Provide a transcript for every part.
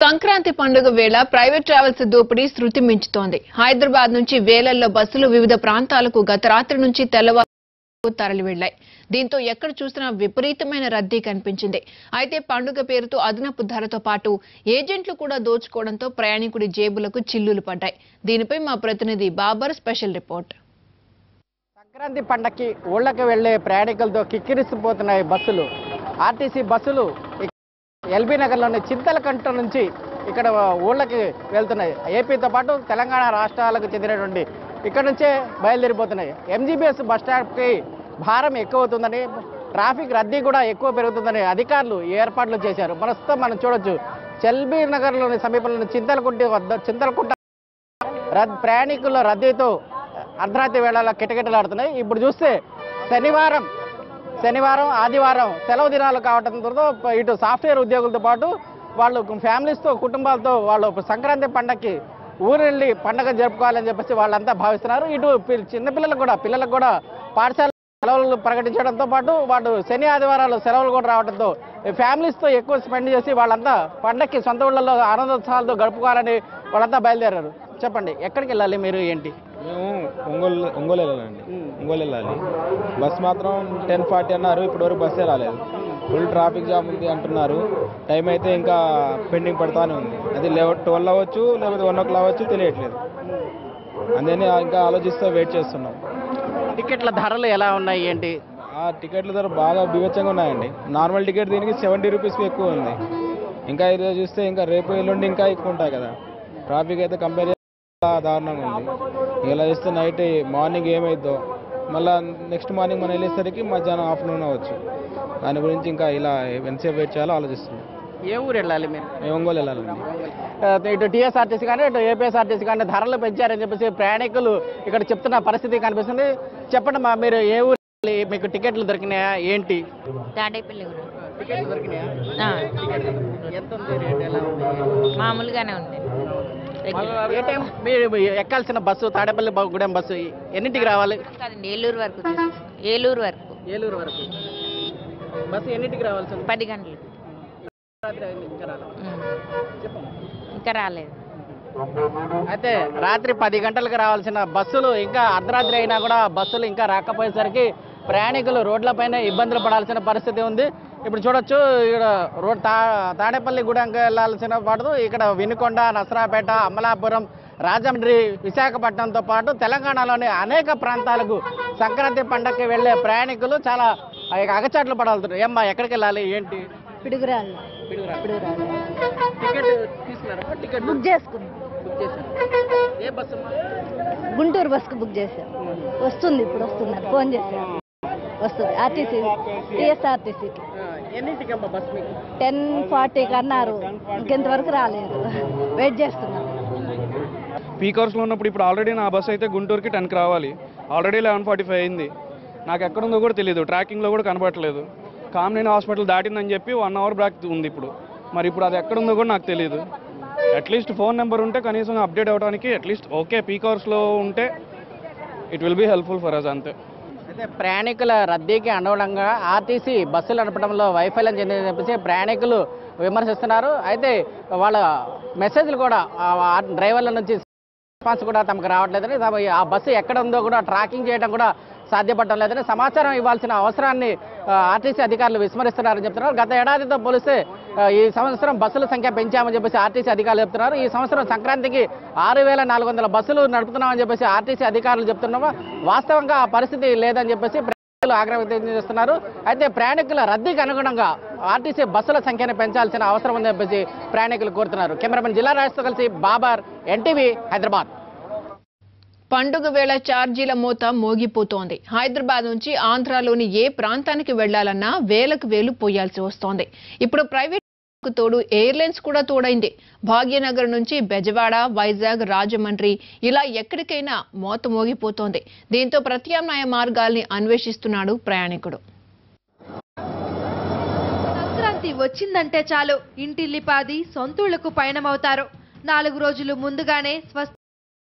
సంక్రాంతి పండుగ వేళ private travels దోపిడీ శృతి మించుతోంది. హైదరాబాద్ నుంచి వేలల్లో బస్సులు వివిధ ప్రాంతాలకు గత రాత్రి నుంచి తెల్లవారు తరలి వెళ్ళాయి దీంతో ఎక్కడ చూసినా విపరీతమైన రద్దీ కనిపించింది. అయితే పండుగ పేరుతో అదనపు ధరతో పాటు ఏజెంట్లు కూడా దోచుకోవడంతో ప్రయాణికుడి జేబులకు చిల్లులు పడ్డాయి. దీనిపై మా ప్రతినిధి బాబర్ స్పెషల్ రిపోర్ట్. సంక్రాంతి పండగకి ఊళ్ళకి వెళ్ళే ప్రయాణికులతో కిక్కిరిసిపోతున్నాయి బస్సులు. ఆర్టీసీ బస్సులు ఎల్బీ నగర్లోని చింతలకంట నుంచి ఇక్కడ ఊళ్ళకి వెళ్తున్నాయి. ఏపీతో పాటు తెలంగాణ రాష్ట్రాలకు చెందినటువంటి ఇక్కడ నుంచే బయలుదేరిపోతున్నాయి. ఎంజీబీఎస్ బస్ స్టాప్కి భారం ఎక్కువ అవుతుందని ట్రాఫిక్ రద్దీ కూడా ఎక్కువ పెరుగుతుందని అధికారులు ఏర్పాట్లు చేశారు. ప్రస్తుతం మనం చూడొచ్చు ఎల్బీ నగర్లోని సమీపంలోని చింతలకుంట వద్ద చింతలకుంట రద్ ప్రయాణికుల రద్దీతో అర్ధరాత్రి వేళల కిటకిటలాడుతున్నాయి. ఇప్పుడు చూస్తే శనివారం శనివారం ఆదివారం సెలవు దినాలు కావడంతో ఇటు సాఫ్ట్వేర్ ఉద్యోగులతో పాటు వాళ్ళు ఫ్యామిలీస్తో కుటుంబాలతో వాళ్ళు సంక్రాంతి పండగకి ఊరు వెళ్ళి పండగ జరుపుకోవాలని చెప్పేసి వాళ్ళంతా భావిస్తున్నారు. ఇటు చిన్నపిల్లలకు కూడా పిల్లలకు కూడా పాఠశాల సెలవులు ప్రకటించడంతో పాటు వాళ్ళు శని ఆదివారాలు సెలవులు కూడా రావడంతో ఫ్యామిలీస్తో ఎక్కువ స్పెండ్ చేసి వాళ్ళంతా పండక్కి సొంత ఊళ్ళలో ఆనందోత్సవాలతో గడుపుకోవాలని వాళ్ళంతా బయలుదేరారు. చెప్పండి ఎక్కడికి వెళ్ళాలి మీరు ఏంటి? మేము ఒంగోలు ఒంగోలు వెళ్ళాలండి. ఒంగోలు వెళ్ళాలి. బస్ మాత్రం టెన్ ఫార్టీ అన్నారు ఇప్పటి వరకు బస్సే రాలేదు. ఫుల్ ట్రాఫిక్ జామ్ ఉంది అంటున్నారు. టైం అయితే ఇంకా పెండింగ్ పడతానే ఉంది. అది లెవెన్ ట్వెల్వ్ అవ్వచ్చు లేకపోతే వన్ ఓ క్లాక్ అవ్వచ్చు తెలియట్లేదు. అందుకని ఇంకా ఆలోచిస్తూ వెయిట్ చేస్తున్నాం. టికెట్ల ధరలు ఎలా ఉన్నాయి ఏంటి? ఆ టికెట్ల ధర బాగా బీభత్సంగా ఉన్నాయండి. నార్మల్ టికెట్ దీనికి సెవెంటీ రూపీస్కి ఎక్కువ ఉంది. ఇంకా ఈరోజు చూస్తే ఇంకా రేపు ఎల్లుండి ఇంకా ఎక్కువ ఉంటాయి కదా. ట్రాఫిక్ అయితే కంపేర్ చాలా దారుణంగా ఉంది. ఇలా చేస్తే నైట్ మార్నింగ్ ఏమైద్దో మళ్ళీ నెక్స్ట్ మార్నింగ్ మనం వెళ్ళేసరికి మధ్యాహ్నం ఆఫ్టర్నూన్ అవ్వచ్చు. దాని గురించి ఇంకా ఇలా ఎంతసేపు వెయిట్ చేయాలో ఆలోచిస్తున్నాం. ఏ ఊరు వెళ్ళాలి మీరు? మేము ఒంగోలు వెళ్ళాలండి. ఆ, ఇటు టీఎస్ఆర్టీసీ కానీ ఇటు ఏపీఎస్ఆర్టీసీ కానీ ధరలు పెంచారని చెప్పేసి ప్రయాణికులు ఇక్కడ చెప్తున్న పరిస్థితి కనిపిస్తుంది. చెప్పండి మా మీరు ఏ ఊరు వెళ్ళాలి? మీకు టికెట్లు దొరికినాయా? ఏంటి? తాడేపల్లి ఊరు. టికెట్లు దొరికినాయా? ఆ, ఎంత ఉంది రేట్? ఎలా ఉంది? మామూలుగానే ఉంది. ఏ టైం మీరు ఎక్కాల్సిన బస్సు తాడేపల్లి గూడెం బస్సు ఎన్నింటికి రావాలి? కాదండి ఏలూరు వరకు ఏలూరు వరకు. ఏలూరు వరకు. బస్సు ఎన్నింటికి రావాల్సి పది గంటలు. ఇంకా రాలేదు. అయితే రాత్రి పది గంటలకు రావాల్సిన బస్సులు ఇంకా అర్ధరాత్రి అయినా కూడా బస్సులు ఇంకా రాకపోయేసరికి ప్రయాణికులు రోడ్లపైన ఇబ్బందులు పడాల్సిన పరిస్థితి ఉంది. ఇప్పుడు చూడొచ్చు ఇక్కడ రోడ్ తా తాడేపల్లి గూడెంకి వెళ్ళాల్సిన పాటు ఇక్కడ వినుకొండ నసరాపేట అమలాపురం రాజమండ్రి విశాఖపట్నంతో పాటు తెలంగాణలోని అనేక ప్రాంతాలకు సంక్రాంతి పండగకి వెళ్ళే ప్రయాణికులు చాలా అగచాట్లు పడాల్సింటారు ఏమ్మా ఎక్కడికి వెళ్ళాలి? ఏంటి? పిడుగురాళ్ళు. పిడుగురాళ్ళు. పిడుగురాళ్ళు. టికెట్ తీసుకున్నారా? టికెట్ బుక్ చేసుకున్నాం. బుక్ చేశారు? ఏ బస్సు అమ్మా? గుంటూరు బస్కు బుక్ చేశాం. వస్తుంది ఇప్పుడు వస్తున్నారు ఫోన్ చేశారు. వస్తుంది. ఆర్టీసీ టీఎస్ఆర్టీసీకి. ఎన్నింటికమ్మా బస్ మీకు? టెన్ ఫార్టీకి అన్నారు. ఇంకెంతవరకు రాలేదు. వెయిట్ చేస్తున్నాం. పీక్ అవర్స్లో ఉన్నప్పుడు ఇప్పుడు ఆల్రెడీ నా బస్ అయితే గుంటూరుకి టెన్కి రావాలి. ఆల్రెడీ లెవెన్ ఫార్టీ ఫైవ్ అయింది. నాకు ఎక్కడుందో కూడా తెలియదు ట్రాకింగ్లో కూడా కనబడట్లేదు. కామినేని హాస్పిటల్ దాటిందని చెప్పి వన్ అవర్ బ్యాక్ ఉంది ఇప్పుడు. మరి ఇప్పుడు అది ఎక్కడుందో కూడా నాకు తెలియదు అట్లీస్ట్ ఫోన్ నెంబర్ ఉంటే కనీసం అప్డేట్ అవ్వడానికి అట్లీస్ట్ ఓకే పీక్ అవర్స్లో ఉంటే it will be helpful for us అంతే. అయితే ప్రయాణికుల రద్దీకి అనుగుణంగా ఆర్టీసీ బస్సులు నడపడంలో వైఫల్యం చెందిందని చెప్పేసి ప్రయాణికులు విమర్శిస్తున్నారు. అయితే వాళ్ళ మెసేజ్లు కూడా డ్రైవర్ల నుంచి రెస్పాన్స్ కూడా తమకు రావట్లేదని ఆ బస్సు ఎక్కడ ఉందో కూడా ట్రాకింగ్ చేయడం కూడా సాధ్యపడటం లేదని సమాచారం ఇవ్వాల్సిన అవసరాన్ని ఆర్టీసీ అధికారులు విస్మరిస్తున్నారని చెప్తున్నారు. గత ఏడాదితో పోలిస్తే ఈ సంవత్సరం బస్సుల సంఖ్య పెంచామని చెప్పేసి ఆర్టీసీ అధికారులు చెప్తున్నారు. ఈ సంవత్సరం సంక్రాంతికి ఆరు వేల నాలుగు వందల బస్సులు నడుపుతున్నామని చెప్పేసి ఆర్టీసీ అధికారులు చెప్తున్నాము. వాస్తవంగా ఆ పరిస్థితి లేదని చెప్పేసి ప్రయాణికులు ఆగ్రహం వ్యక్తం చేస్తున్నారు. అయితే ప్రయాణికుల రద్దీకి అనుగుణంగా ఆర్టీసీ బస్సుల సంఖ్యను పెంచాల్సిన అవసరం ఉందని చెప్పేసి ప్రయాణికులు కోరుతున్నారు. కెమెరామెన్ జిల్లా రాజుతో కలిసి బాబర్ ఎన్టీవీ హైదరాబాద్. పండుగ వేళ ఛార్జీల మూత మోగిపోతోంది. హైదరాబాద్ నుంచి ఆంధ్రాలోని ఏ ప్రాంతానికి వెళ్ళాలన్నా వేలకు వేలు పోయాల్సి వస్తోంది. ఇప్పుడు ప్రైవేట్ తోడు ఎయిర్లైన్స్ కూడా తోడైంది. భాగ్యనగర్ నుంచి బెజవాడ వైజాగ్ రాజమండ్రి ఇలా ఎక్కడికైనా మోత మోగిపోతోంది. దీంతో ప్రత్యామ్నాయ మార్గాల్ని అన్వేషిస్తున్నాడు ప్రయాణికుడు. సంక్రాంతి వచ్చిందంటే చాలు. ఇంటిల్లిపాది సొంతూళ్ళకు పయనమవుతారు. నాలుగు రోజులు ముందుగానే స్వస్థ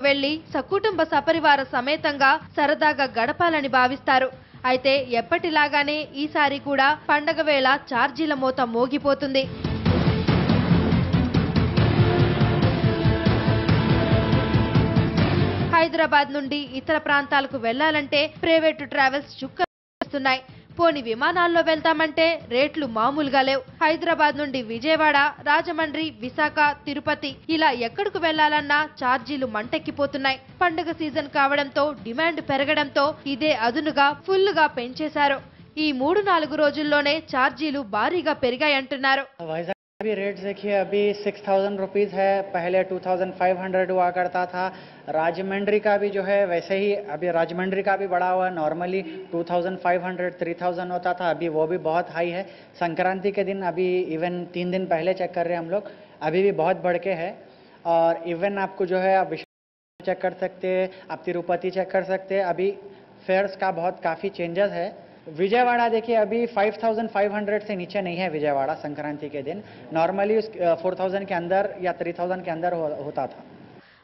వెళ్ళి సకుటుంబ సపరివార సమేతంగా సరదాగా గడపాలని భావిస్తారు. అయితే ఎప్పటిలాగానే ఈసారి కూడా పండగ వేళ ఛార్జీల మూత మోగిపోతుంది. హైదరాబాద్ నుండి ఇతర ప్రాంతాలకు వెళ్ళాలంటే ప్రైవేటు ట్రావెల్స్ చుక్క పోని విమానాల్లో వెళ్తామంటే రేట్లు మామూలుగా లేవు. హైదరాబాద్ నుండి విజయవాడ రాజమండ్రి విశాఖ తిరుపతి ఇలా ఎక్కడికి వెళ్ళాలన్నా ఛార్జీలు మంటెక్కిపోతున్నాయి. పండుగ సీజన్ కావడంతో డిమాండ్ పెరగడంతో ఇదే అదునుగా ఫుల్గా పెంచేశారు. ఈ మూడు నాలుగు రోజుల్లోనే ఛార్జీలు భారీగా పెరిగాయంటున్నారు. अभी रेट देखिए, अभी सिक्स थाउज़ेंड रुपीज़ है। पहले टू थाउज़ेंड फाइव हंड्रेड हुआ करता था। राजमंड्री का भी जो है, वैसे ही अभी राजमंड्री का भी बढ़ा हुआ। Normally two thousand five hundred three thousand होता था। अभी वो भी बहुत हाई है। संक्रांति के दिन अभी इवन तीन दिन पहले चेक कर रहे हैं हम लोग। अभी भी बहुत बढ़ के है। और इवन आपको जो है, आप चेक कर सकते आप तिरुपति चेक कर सकते अभी फेयर्स का बहुत काफ़ी चेंजेस है। विजयवाड़ा देखिए अभी 5500 से नीचे नहीं है विजयवाड़ा संक्रांति के दिन नॉर्मली उस फोर थाउजेंड के अंदर या थ्री थाउजेंड के अंदर हो, होता था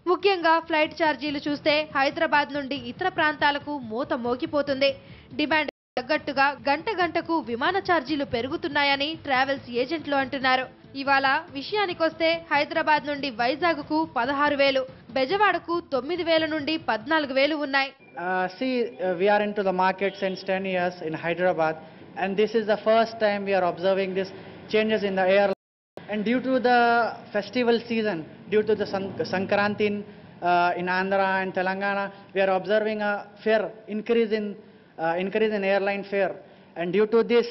ముఖ్యంగా ఫ్లైట్ ఛార్జీలు చూస్తే హైదరాబాద్ నుండి ఇతర ప్రాంతాలకు మూత మోగిపోతుంది డిమాండ్ తగ్గట్టుగా గంట గంటకు విమాన ఛార్జీలు పెరుగుతున్నాయని ట్రావెల్స్ ఏజెంట్లు అంటున్నారు ఇవాళ విషయానికొస్తే హైదరాబాద్ నుండి వైజాగ్ కు పదహారు వేలు బెజవాడకు తొమ్మిది వేల నుండి పద్నాలుగు వేలు ఉన్నాయి Uh, see uh, we are into the market since 10 years in hyderabad and this is the first time we are observing this changes in the air. And due to the festival season due to the San- sankranti in, uh, in andhra and telangana we are observing a fare increase in uh, increase in airline fare. And due to this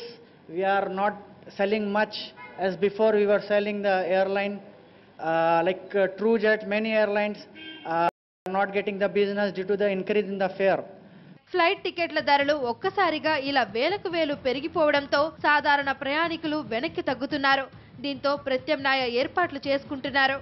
we are not selling much as before we were selling the airline uh, like uh, TrueJet, many airlines not getting the business due to the increase in the fare. Flight టికెట్ల ధరలు ఒక్కసారిగా ఇలా వేలకు వేలు పెరిగిపోవడంతో సాధారణ ప్రయాణికులు వెనక్కి తగ్గుతున్నారు దీంతో ప్రత్యామ్నాయ ఏర్పాట్లు చేసుకుంటున్నారు